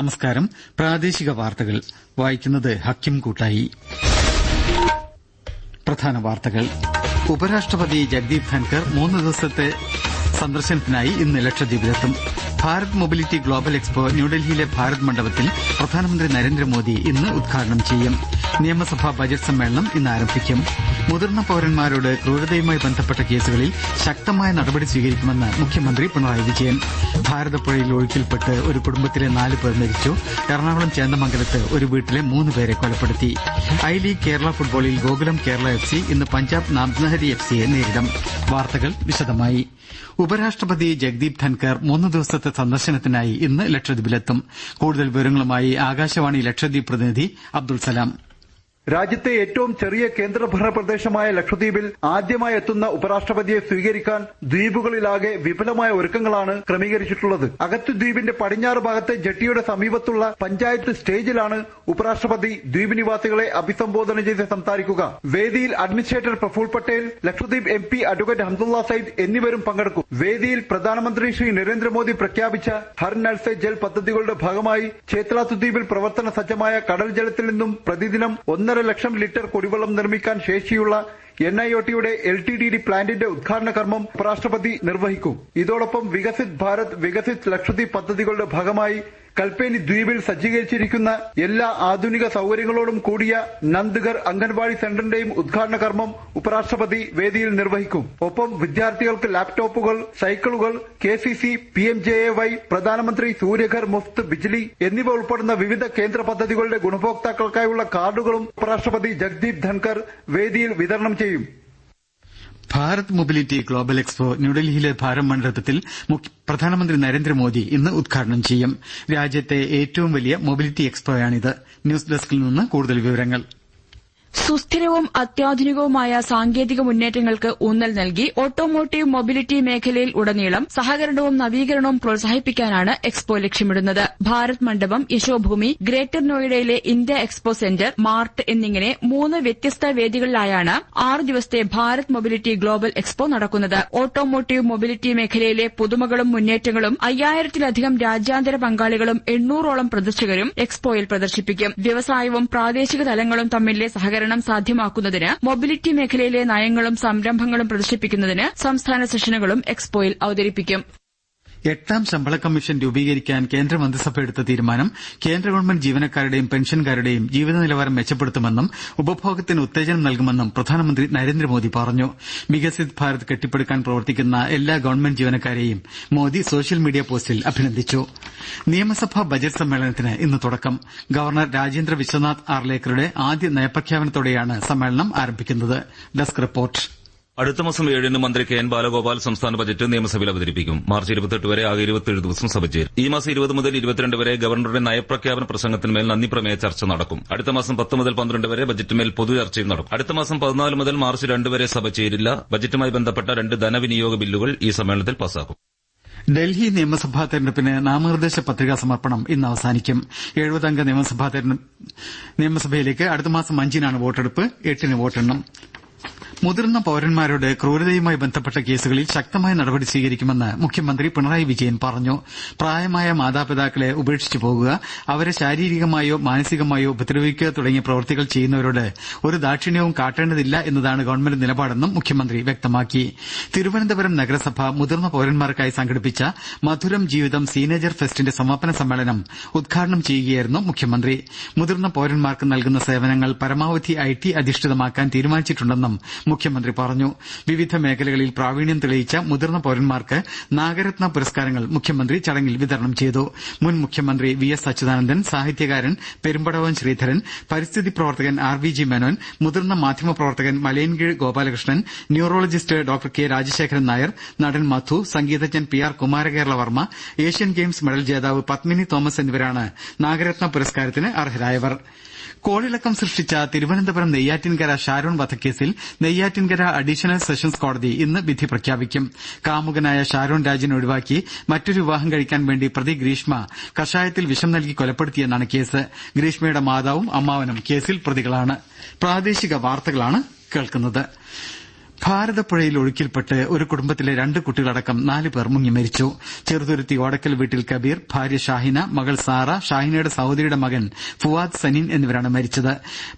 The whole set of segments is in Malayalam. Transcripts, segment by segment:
നമസ്കാരം. പ്രാദേശിക വാർത്തകൾ. വായിക്കുന്നത് ഹക്കിം കൂട്ടായി. പ്രധാന വാർത്തകൾ. ഉപരാഷ്ട്രപതി ജഗ്ദീപ് ധൻകർ മൂന്ന് ദിവസത്തെ സന്ദർശനത്തിനായി ഇന്ന് ലക്ഷദ്വീപിലെത്തും. ഭാരത് മൊബിലിറ്റി ഗ്ലോബൽ എക്സ്പോ ന്യൂഡൽഹിയിലെ ഭാരത് മണ്ഡപത്തിൽ പ്രധാനമന്ത്രി നരേന്ദ്രമോദി ഇന്ന് ഉദ്ഘാടനം ചെയ്യും. നിയമസഭാ ബജറ്റ് സമ്മേളനം ഇന്ന് ആരംഭിക്കും മുതിർന്ന പൌരന്മാരോട് ക്രൂരതയുമായി ബന്ധപ്പെട്ട കേസുകളിൽ ശക്തമായ നടപടി സ്വീകരിക്കുമെന്ന് മുഖ്യമന്ത്രി പിണറായി വിജയൻ. ഭാരതപ്പുഴയിൽ ഒഴുക്കിൽപ്പെട്ട് ഒരു കുടുംബത്തിലെ നാല് പേർ മരിച്ചു. എറണാകുളം ചേന്ദമംഗലത്ത് ഒരു വീട്ടിലെ മൂന്ന് പേരെ കൊലപ്പെടുത്തി. ഐ ലീഗ് കേരള ഫുട്ബോളിൽ ഗോകുലം കേരള എഫ് സി ഇന്ന് പഞ്ചാബ് നാംനഹരി എഫ് സിയെ നേരിടും. വാർത്തകൾ വിശദമായി. ഉപരാഷ്ട്രപതി ജഗ്ദീപ് ധൻകർ മൂന്ന് ദിവസത്തെ സന്ദർശനത്തിനായി ഇന്ന് ലക്ഷദ്വീപിലെത്തും. കൂടുതൽ വിവരങ്ങളുമായി ആകാശവാണി ലക്ഷദ്വീപ് പ്രതിനിധി അബ്ദുൾ സലാം. രാജ്യത്തെ ഏറ്റവും ചെറിയ കേന്ദ്രഭരണ പ്രദേശമായ ലക്ഷദ്വീപിൽ ആദ്യമായി എത്തുന്ന ഉപരാഷ്ട്രപതിയെ സ്വീകരിക്കാൻ ദ്വീപുകളിലാകെ വിപുലമായ ഒരുക്കങ്ങളാണ് ക്രമീകരിച്ചിട്ടുള്ളത്. അകത്ത് ദ്വീപിന്റെ പടിഞ്ഞാറ് ഭാഗത്തെ ജെട്ടിയുടെ സമീപത്തുള്ള പഞ്ചായത്ത് സ്റ്റേജിലാണ് ഉപരാഷ്ട്രപതി ദ്വീപ് നിവാസികളെ അഭിസംബോധന ചെയ്ത് സംസാരിക്കുക. വേദിയിൽ administrator Praful Patel Lakshadweep M P advocate Hamdullah Sayeed എന്നിവരും പങ്കെടുക്കും. വേദിയിൽ പ്രധാനമന്ത്രി ശ്രീ നരേന്ദ്രമോദി പ്രഖ്യാപിച്ച ഹർ സെ ജൽ പദ്ധതികളുടെ ഭാഗമായി ചേത്ലാത്തു പ്രവർത്തന സജ്ജമായ കടൽ ജലത്തിൽ നിന്നും പ്രതിദിനം ഒന്നര ലക്ഷം ലിറ്റർ കുടിവെള്ളം നിർമ്മിക്കാൻ ശേഷിയുള്ള എൻ ഐ ഒ ടിയുടെ എൽ ടി ഡി ഡി പ്ലാന്റിന്റെ ഉദ്ഘാടന കർമ്മം ഉപരാഷ്ട്രപതി നിർവഹിക്കും. ഇതോടൊപ്പം വികസിത് ഭാരത് വികസിത് ലക്ഷദ്വീപ് പദ്ധതികളുടെ ഭാഗമായി കൽപ്പേനി ദ്വീപിൽ സജ്ജീകരിച്ചിരിക്കുന്ന എല്ലാ ആധുനിക സൌകര്യങ്ങളോടും കൂടിയ നന്ദ്ഗർ അംഗൻവാടി സെന്ററിന്റെയും ഉദ്ഘാടന കർമ്മം ഉപരാഷ്ട്രപതി വേദിയിൽ നിർവഹിക്കും. ഒപ്പം വിദ്യാർത്ഥികൾക്ക് ലാപ്ടോപ്പുകൾ സൈക്കിളുകൾ K C C P M J A Y പ്രധാനമന്ത്രി സൂര്യഘർ മുഫ്ത് ബിജ്ലി എന്നിവ ഉൾപ്പെടുന്ന വിവിധ കേന്ദ്ര പദ്ധതികളുടെ ഗുണഭോക്താക്കൾക്കായുള്ള കാർഡുകളും ഉപരാഷ്ട്രപതി ജഗ്ദീപ് ധൻകർ വേദിയിൽ വിതരണം ചെയ്യും. ഭാരത് മൊബിലിറ്റി ഗ്ലോബൽ എക്സ്പോ ന്യൂഡൽഹിയിലെ ഭാരം മണ്ഡപത്തിൽ പ്രധാനമന്ത്രി നരേന്ദ്രമോദി ഇന്ന് ഉദ്ഘാടനം ചെയ്യും. രാജ്യത്തെ ഏറ്റവും വലിയ മൊബിലിറ്റി എക്സ്പോയാണിത്. ന്യൂസ് ഡെസ്കിൽ നിന്ന് കൂടുതൽ വിവരങ്ങൾ. സുസ്ഥിരവും അത്യാധുനികവുമായ സാങ്കേതിക മുന്നേറ്റങ്ങൾക്ക് ഊന്നൽ നൽകി ഓട്ടോമോട്ടീവ് മൊബിലിറ്റി മേഖലയിൽ ഉടനീളം സഹകരണവും നവീകരണവും പ്രോത്സാഹിപ്പിക്കാനാണ് എക്സ്പോ ലക്ഷ്യമിടുന്നത്. ഭാരത് മണ്ഡപം യശോഭൂമി ഗ്രേറ്റർ നോയിഡയിലെ ഇന്ത്യ എക്സ്പോ സെന്റർ മാർട്ട് എന്നിങ്ങനെ മൂന്ന് വ്യത്യസ്ത വേദികളിലായാണ് ആറ് ദിവസത്തെ ഭാരത് മൊബിലിറ്റി ഗ്ലോബൽ എക്സ്പോ നടക്കുന്നത്. ഓട്ടോമോട്ടീവ് മൊബിലിറ്റി മേഖലയിലെ പുതുമകളും മുന്നേറ്റങ്ങളും അയ്യായിരത്തിലധികം രാജ്യാന്തര പങ്കാളികളും എണ്ണൂറോളം പ്രദർശകരും എക്സ്പോയിൽ പ്രദർശിപ്പിക്കും. വ്യവസായവും പ്രാദേശിക തലങ്ങളും തമ്മിലെ സഹകരണം സഹകരണം സാധ്യമാക്കുന്നതിന് മൊബിലിറ്റി മേഖലയിലെ നയങ്ങളും സംരംഭങ്ങളും പ്രദർശിപ്പിക്കുന്നതിന് സംസ്ഥാന സെഷനുകളും എക്സ്പോയിൽ അവതരിപ്പിക്കും. എട്ടാം ശമ്പള കമ്മീഷൻ രൂപീകരിക്കാൻ കേന്ദ്ര മന്ത്രിസഭ എടുത്ത തീരുമാനം കേന്ദ്ര ഗവൺമെന്റ് ജീവനക്കാരുടെയും പെൻഷൻകാരുടെയും ജീവിത നിലവാരം മെച്ചപ്പെടുത്തുമെന്നും ഉപഭോഗത്തിന് ഉത്തേജനം നൽകുമെന്നും പ്രധാനമന്ത്രി നരേന്ദ്രമോദി പറഞ്ഞു. വികസിത് ഭാരത് കെട്ടിപ്പടുക്കാൻ പ്രവർത്തിക്കുന്ന എല്ലാ ഗവൺമെന്റ് ജീവനക്കാരെയും മോദി സോഷ്യൽ മീഡിയ പോസ്റ്റിൽ അഭിനന്ദിച്ചു. നിയമസഭാ ബജറ്റ് സമ്മേളനത്തിന് ഇന്ന് തുടക്കം. ഗവർണർ രാജേന്ദ്ര വിശ്വനാഥ് ആർലേക്കറുടെ ആദ്യ നയപ്രഖ്യാപനത്തോടെയാണ് സമ്മേളനം ആരംഭിക്കുന്നത്. Desk report. അടുത്ത മാസം ഏഴിന് മന്ത്രി കെ എൻ ബാലഗോപാൽ സംസ്ഥാന ബജറ്റ് നിയമസഭയിൽ അവതരിപ്പിക്കും. മാർച്ച് ഇരുപത്തെട്ട് വരെ ആകെ ഇരുപത്തിയേഴ് ദിവസം സഭ ചേരും. ഈ മാസം ഇരുപത് മുതൽ ഇരുപത്തിരണ്ട് വരെ ഗവർണറുടെ നയപ്രഖ്യാപന പ്രസംഗത്തിന്മേൽ നന്ദിപ്രമേയ ചർച്ച നടക്കും. അടുത്ത മാസം പത്ത് മുതൽ പന്ത്രണ്ട് വരെ ബജറ്റിന്മേൽ പൊതു ചർച്ചയും നടക്കും. അടുത്ത മാസം പതിനാല് മുതൽ മാർച്ച് രണ്ട് വരെ സഭ ചേരില്ല. ബജറ്റുമായി ബന്ധപ്പെട്ട രണ്ട് ധനവിനിയോഗ ബില്ലുകൾ ഈ സമ്മേളനത്തിൽ പാസാക്കും. ഡൽഹി നിയമസഭാ തെരഞ്ഞെടുപ്പിന് നാമനിർദ്ദേശ പത്രികാ സമർപ്പണം ഇന്ന് അവസാനിക്കും. എഴുപതംഗ നിയമസഭാ നിയമസഭയിലേക്ക് അടുത്ത മാസം അഞ്ചിനാണ് വോട്ടെടുപ്പ്. എട്ടിന് വോട്ടെണ്ണും. മുതിർന്ന പൌരന്മാരോട് ക്രൂരതയുമായി ബന്ധപ്പെട്ട കേസുകളിൽ ശക്തമായ നടപടി സ്വീകരിക്കുമെന്ന് മുഖ്യമന്ത്രി പിണറായി വിജയൻ പറഞ്ഞു. പ്രായമായ മാതാപിതാക്കളെ ഉപേക്ഷിച്ചു പോകുക അവരെ ശാരീരികമായോ മാനസികമായോ ഉപദ്രവിക്കുക തുടങ്ങിയ പ്രവൃത്തികൾ ചെയ്യുന്നവരോട് ഒരു ദാക്ഷിണ്യവും കാട്ടേണ്ടതില്ല എന്നതാണ് ഗവൺമെന്റ് നിലപാടെന്നും മുഖ്യമന്ത്രി വ്യക്തമാക്കി. തിരുവനന്തപുരം നഗരസഭ മുതിർന്ന പൌരന്മാർക്കായി സംഘടിപ്പിച്ച മധുരം ജീവിതം സീനേജർ ഫെസ്റ്റിന്റെ സമാപന സമ്മേളനം ഉദ്ഘാടനം ചെയ്യുകയായിരുന്നു മുഖ്യമന്ത്രി. മുതിർന്ന പൌരന്മാർക്ക് നൽകുന്ന സേവനങ്ങൾ പരമാവധി ഐ ടി അധിഷ്ഠിതമാക്കാൻ തീരുമാനിച്ചിട്ടുണ്ടെന്നും മുഖ്യമന്ത്രി പറഞ്ഞു. വിവിധ മേഖലകളിൽ പ്രാവീണ്യം തെളിയിച്ച മുതിർന്ന പൌരന്മാർക്ക് നാഗരത്ന പുരസ്കാരങ്ങൾ മുഖ്യമന്ത്രി ചടങ്ങിൽ വിതരണം ചെയ്തു. മുൻ മുഖ്യമന്ത്രി വി എസ് അച്യുതാനന്ദൻ സാഹിത്യകാരൻ പെരുമ്പടവൻ ശ്രീധരൻ പരിസ്ഥിതി പ്രവർത്തകൻ ആർ വി ജി മേനോൻ മുതിർന്ന മാധ്യമപ്രവർത്തകൻ Malayinkeezh Gopalakrishnan neurologist doctor K Rajasekharan Nair നടൻ മധു സംഗീതജ്ഞൻ P R Kumarakeralavarma Asian games medal ജേതാവ് പത്മിനി തോമസ് എന്നിവരാണ് നാഗരത്ന പുരസ്കാരത്തിന് അർഹരായവർ. കോളിളക്കം സൃഷ്ടിച്ച തിരുവനന്തപുരം നെയ്യാറ്റിൻകര ഷാരോൺ വധക്കേസിൽ നെയ്യാറ്റിൻകര അഡീഷണൽ സെഷൻസ് കോടതി ഇന്ന് വിധി പ്രഖ്യാപിക്കും. കാമുകനായ ഷാരോൺ രാജിനെ ഒഴിവാക്കി മറ്റൊരു വിവാഹം കഴിക്കാൻ വേണ്ടി പ്രതി ഗ്രീഷ്മ കഷായത്തിൽ വിഷം നൽകി കൊലപ്പെടുത്തിയെന്നാണ് കേസ്. ഗ്രീഷ്മയുടെ മാതാവും അമ്മാവനും കേസിൽ പ്രതികളാണ്. ഭാരതപ്പുഴയിൽ ഒഴുക്കിൽപ്പെട്ട് ഒരു കുടുംബത്തിലെ രണ്ട് കുട്ടികളടക്കം മുങ്ങി മരിച്ചു. ചെറുതുരുത്തി ഓടക്കൽ വീട്ടിൽ കബീർ ഭാര്യ ഷാഹിന മകൾ സാറ ഷാഹിനയുടെ സഹോദരിയുടെ മകൻ ഫുവാദ് സനീൻ എന്നിവരാണ് മരിച്ചത്.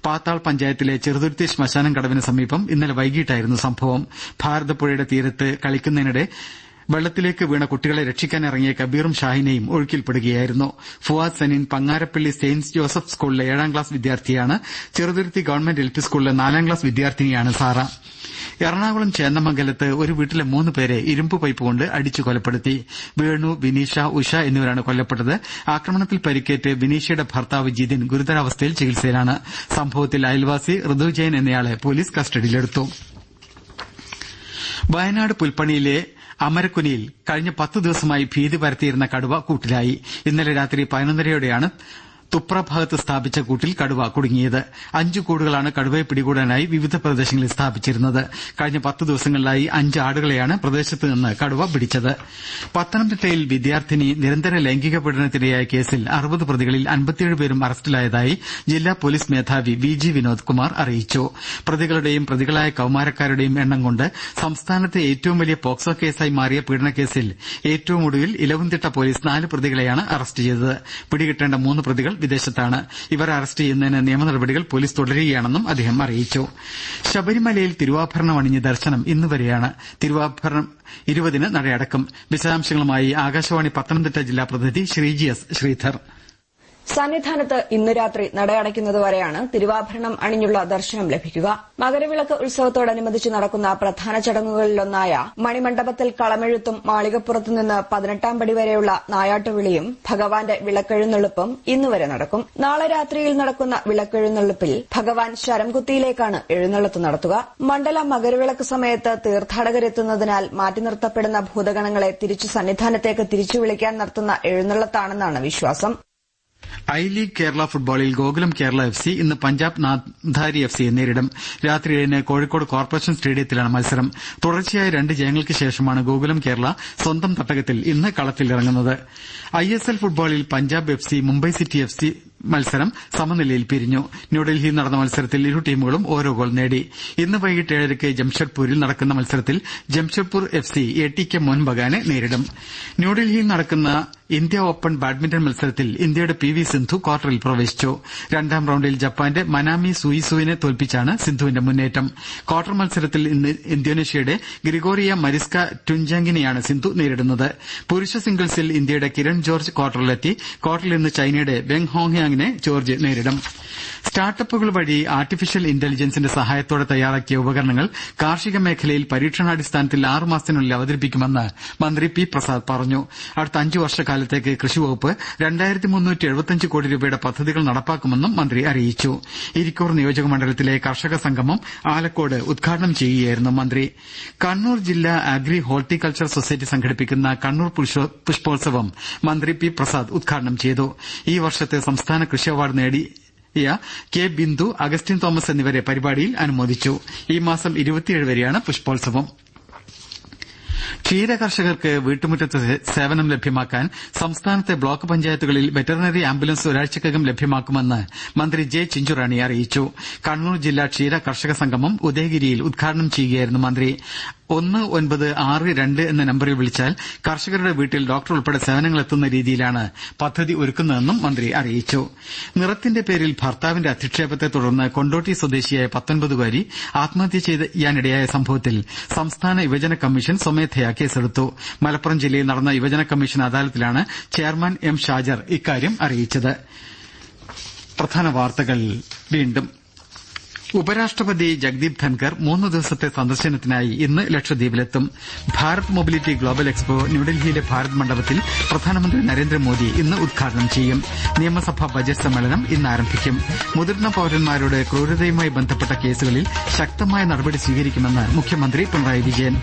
പാത്താൾ പഞ്ചായത്തിലെ ചെറുതുരുത്തി ശ്മശാനം കടവിന് സമീപം ഇന്നലെ വൈകിട്ടായിരുന്നു സംഭവം. ഭാരതപ്പുഴയുടെ തീരത്ത് കളിക്കുന്നതിനിടെ വെള്ളത്തിലേക്ക് വീണ കുട്ടികളെ രക്ഷിക്കാനിറങ്ങിയ കബീറും ഷാഹിനയും ഒഴുക്കിൽപ്പെടുകയായിരുന്നു. ഫുവാദ് സനീൻ പങ്ങാരപ്പള്ളി സെയിന്റ് ജോസഫ് സ്കൂളിലെ ഏഴാം ക്ലാസ് വിദ്യാർത്ഥിയാണ്. ചെറുതുരുത്തി ഗവൺമെന്റ് എൽ പി സ്കൂളിലെ നാലാം ക്ലാസ് വിദ്യാർത്ഥിനിയാണ് സാറ. എറണാകുളം ചേന്നമംഗലത്ത് ഒരു വീട്ടിലെ മൂന്ന് പേരെ ഇരുമ്പ് പൈപ്പ് കൊണ്ട് അടിച്ചു കൊലപ്പെടുത്തി. വേണു വിനീഷ ഉഷ എന്നിവരാണ് കൊല്ലപ്പെട്ടത്. ആക്രമണത്തിൽ പരിക്കേറ്റ് വിനീഷയുടെ ഭർത്താവ് ജിതിൻ ഗുരുതരാവസ്ഥയിൽ ചികിത്സയിലാണ്. സംഭവത്തിൽ അയൽവാസി ഋതുജയൻ എന്നയാളെ പോലീസ് കസ്റ്റഡിയിലെടുത്തു. വയനാട് പുൽപ്പണിയിലെ അമരക്കുനിയിൽ കഴിഞ്ഞ പത്തു ദിവസമായി ഭീതി പരത്തിയിരുന്ന കടുവ കൂട്ടിലായി. ഇന്നലെ രാത്രി പതിനൊന്നരയോടെയാണ് തുപ്ര ഭാഗത്ത് സ്ഥാപിച്ച കൂട്ടിൽ കടുവ കുടുങ്ങിയത്. അഞ്ചു കൂടുകളാണ് കടുവയെ പിടികൂടാനായി വിവിധ പ്രദേശങ്ങളിൽ സ്ഥാപിച്ചിരുന്നത്. കഴിഞ്ഞ പത്ത് ദിവസങ്ങളിലായി അഞ്ച് ആടുകളെയാണ് പ്രദേശത്ത് നിന്ന് കടുവ പിടിച്ചത്. പത്തനംതിട്ടയിൽ വിദ്യാർത്ഥിനി നിരന്തര ലൈംഗിക പീഡനത്തിനിരയായ കേസിൽ അറുപത് പ്രതികളിൽ അൻപത്തിയേഴ് പേരും അറസ്റ്റിലായതായി ജില്ലാ പോലീസ് മേധാവി വി ജി വിനോദ് കുമാർ അറിയിച്ചു. പ്രതികളുടെയും പ്രതികളായ കൌമാരക്കാരുടെയും എണ്ണം കൊണ്ട് സംസ്ഥാനത്തെ ഏറ്റവും വലിയ പോക്സോ കേസായി മാറിയ പീഡനക്കേസിൽ ഏറ്റവും ഒടുവിൽ ഇലവുംതിട്ട പോലീസ് നാല് പ്രതികളെയാണ് അറസ്റ്റ് ചെയ്തത്. പിടികിട്ടേണ്ട മൂന്ന് പ്രതികൾ വിദേശത്താണ്. ഇവരെ അറസ്റ്റ് ചെയ്യുന്നതിന് നിയമ നടപടികൾ പോലീസ് തുടരുകയാണെന്നും അദ്ദേഹം അറിയിച്ചു. ശബരിമലയിൽ തിരുവാഭരണം അണിഞ്ഞ് ദർശനം ഇന്ന് വരെയാണ് തിരുവാഭരണം ഇരുപതിന് നടയടക്കും. വിശദാംശങ്ങളുമായി ആകാശവാണി പത്തനംതിട്ട ജില്ലാ പ്രതിനിധി ശ്രീജി എസ് ശ്രീധർ. സന്നിധാനത്ത് ഇന്ന് രാത്രി നടയടയ്ക്കുന്നതുവരെയാണ് തിരുവാഭരണം അണിഞ്ഞുള്ള ദർശനം ലഭിക്കുക. മകരവിളക്ക് ഉത്സവത്തോടനുബന്ധിച്ച് നടക്കുന്ന പ്രധാന ചടങ്ങുകളിലൊന്നായ മണിമണ്ഡപത്തിൽ കളമെഴുത്തും മാളികപ്പുറത്തുനിന്ന് പതിനെട്ടാം പടി വരെയുള്ള നായാട്ടുവിളിയും ഭഗവാന്റെ വിളക്കെഴുന്നള്ളിപ്പും ഇന്നുവരെ നടക്കും. നാളെ രാത്രിയിൽ നടക്കുന്ന വിളക്കെഴുന്നള്ളിപ്പിൽ ഭഗവാൻ ശരംകുത്തിയിലേക്കാണ് എഴുന്നള്ളത്ത് നടത്തുക. മണ്ഡല മകരവിളക്ക് സമയത്ത് തീർത്ഥാടകരെത്തുന്നതിനാൽ മാറ്റി നിർത്തപ്പെടുന്ന ഭൂതഗണങ്ങളെ തിരിച്ചു സന്നിധാനത്തേക്ക് തിരിച്ചു വിളിക്കാൻ നടത്തുന്ന എഴുന്നള്ളത്താണെന്നാണ് വിശ്വാസം. ഐ ലീഗ് കേരള ഫുട്ബോളിൽ ഗോകുലം കേരള എഫ് സി ഇന്ന് പഞ്ചാബ് നാംധാരി എഫ് സിയെ നേരിടും. രാത്രി ഏഴിന് കോഴിക്കോട് കോർപ്പറേഷൻ സ്റ്റേഡിയത്തിലാണ് മത്സരം. തുടർച്ചയായ രണ്ട് ജയങ്ങൾക്ക് ശേഷമാണ് ഗോകുലം കേരള സ്വന്തം തട്ടകത്തിൽ ഇന്ന് കളത്തിലിറങ്ങുന്നത് ഐ എസ് എൽ ഫുട്ബോളിൽ Punjab F C Mumbai city F C മത്സരം സമനിലയിൽ പിരിഞ്ഞു. ന്യൂഡൽഹിയിൽ നടന്ന മത്സരത്തിൽ ഇരു ടീമുകളും ഓരോ ഗോൾ നേടി. ഇന്ന് വൈകിട്ട് ഏഴരയ്ക്ക് ജംഷഡ്പൂരിൽ നടക്കുന്ന മത്സരത്തിൽ Jamshedpur F C A T K മോഹൻബഗാനെ നേരിടും. ന്യൂഡൽഹിയിൽ നടക്കുന്ന ഇന്ത്യ ഓപ്പൺ ബാഡ്മിന്റൺ മത്സരത്തിൽ ഇന്ത്യയുടെ പി വി സിന്ധു ക്വാർട്ടറിൽ പ്രവേശിച്ചു. രണ്ടാം റൌണ്ടിൽ ജപ്പാന്റെ മനാമി സുയിസുവിനെ തോൽപ്പിച്ചാണ് സിന്ധുവിന്റെ മുന്നേറ്റം. ക്വാർട്ടർ മത്സരത്തിൽ ഇന്ന് ഇന്തോനേഷ്യയുടെ ഗ്രിഗോറിയ മരിസ്ക ടുൻജാങ്കിനെയാണ് സിന്ധു നേരിടുന്നത്. പുരുഷ സിംഗിൾസിൽ ഇന്ത്യയുടെ കിരൺ ജോർജ് ക്വാർട്ടറിലെത്തി. ക്വാർട്ടറിൽ ഇന്ന് ചൈനയുടെ വെങ് ഹോങ്യാങ്ങിനെ ജോർജ് നേരിടും. സ്റ്റാർട്ടപ്പുകൾ വഴി ആർട്ടിഫിഷ്യൽ ഇന്റലിജൻസിന്റെ സഹായത്തോടെ തയ്യാറാക്കിയ ഉപകരണങ്ങൾ കാർഷിക മേഖലയിൽ പരീക്ഷണാടിസ്ഥാനത്തിൽ ആറുമാസത്തിനുള്ളിൽ അവതരിപ്പിക്കുമെന്ന് മന്ത്രി പി പ്രസാദ് പറഞ്ഞു. അടുത്ത അഞ്ചു വർഷക്കാലത്തേക്ക് കൃഷിവകുപ്പ് രണ്ടായിരത്തി മുന്നൂറ്റി എഴുപത്തിയഞ്ച് കോടി രൂപയുടെ പദ്ധതികൾ നടപ്പാക്കുമെന്നും മന്ത്രി അറിയിച്ചു. ഇരിക്കൂർ നിയോജക മണ്ഡലത്തിലെ കർഷക സംഗമം ആലക്കോട് ഉദ്ഘാടനം ചെയ്യുകയായിരുന്നു മന്ത്രി. കണ്ണൂർ ജില്ലാ അഗ്രി ഹോർട്ടിക്കൾച്ചർ സൊസൈറ്റി സംഘടിപ്പിക്കുന്ന കണ്ണൂർ പുഷ്പോത്സവം മന്ത്രി പി പ്രസാദ് ഉദ്ഘാടനം ചെയ്തു. ഈ വർഷത്തെ സംസ്ഥാന കൃഷി അവാർഡ് നേടി കെ ബിന്ദു അഗസ്റ്റിൻ തോമസ് എന്നിവരെ പരിപാടിയിൽ അനുമോദിച്ചു. ഈ മാസം വരെയാണ് പുഷ്പോത്സവം. ക്ഷീരകർഷകർക്ക് വീട്ടുമുറ്റത്ത് സേവനം ലഭ്യമാക്കാൻ സംസ്ഥാനത്തെ ബ്ലോക്ക് പഞ്ചായത്തുകളിൽ വെറ്ററിനറി ആംബുലൻസ് ഒരാഴ്ചക്കകം ലഭ്യമാക്കുമെന്ന് മന്ത്രി ജെ ചിഞ്ചുറാണി അറിയിച്ചു. കണ്ണൂർ ജില്ലാ ക്ഷീര കർഷക സംഗമം ഉദയഗിരിയിൽ ഉദ്ഘാടനം ചെയ്യുകയായിരുന്നു മന്ത്രി. ഒന്ന് ഒൻപത് ആറ് രണ്ട് എന്ന നമ്പറിൽ വിളിച്ചാൽ കർഷകരുടെ വീട്ടിൽ ഡോക്ടർ ഉൾപ്പെടെ സേവനങ്ങൾ എത്തുന്ന രീതിയിലാണ് പദ്ധതി ഒരുക്കുന്നതെന്നും മന്ത്രി അറിയിച്ചു. നിറത്തിന്റെ പേരിൽ ഭർത്താവിന്റെ അധിക്ഷേപത്തെ തുടർന്ന് കൊണ്ടോട്ടി സ്വദേശിയായ പത്തൊൻപതുകാരി ആത്മഹത്യ ചെയ്യാനിടയായ സംഭവത്തിൽ സംസ്ഥാന യുവജന കമ്മീഷൻ സ്വമേധയാ കേസെടുത്തു. മലപ്പുറം ജില്ലയിൽ നടന്ന യുവജന കമ്മീഷൻ അദാലത്തിലാണ് ചെയർമാൻ എം ഷാജർ ഇക്കാര്യം അറിയിച്ചത്. ഉപരാഷ്ട്രപതി ജഗ്ദീപ് ധൻകർ മൂന്ന് ദിവസത്തെ സന്ദർശനത്തിനായി ഇന്ന് ലക്ഷദ്വീപിലെത്തും. ഭാരത് മൊബിലിറ്റി ഗ്ലോബൽ എക്സ്പോ ന്യൂഡൽഹിയിലെ ഭാരത് മണ്ഡപത്തിൽ പ്രധാനമന്ത്രി നരേന്ദ്രമോദി ഇന്ന് ഉദ്ഘാടനം ചെയ്യും. നിയമസഭാ ബജറ്റ് സമ്മേളനം ഇന്ന് ആരംഭിക്കും. മുതിർന്ന പൌരന്മാരുടെ ക്രൂരതയുമായി ബന്ധപ്പെട്ട കേസുകളിൽ ശക്തമായ നടപടി സ്വീകരിക്കുമെന്ന് മുഖ്യമന്ത്രി പിണറായി വിജയൻ.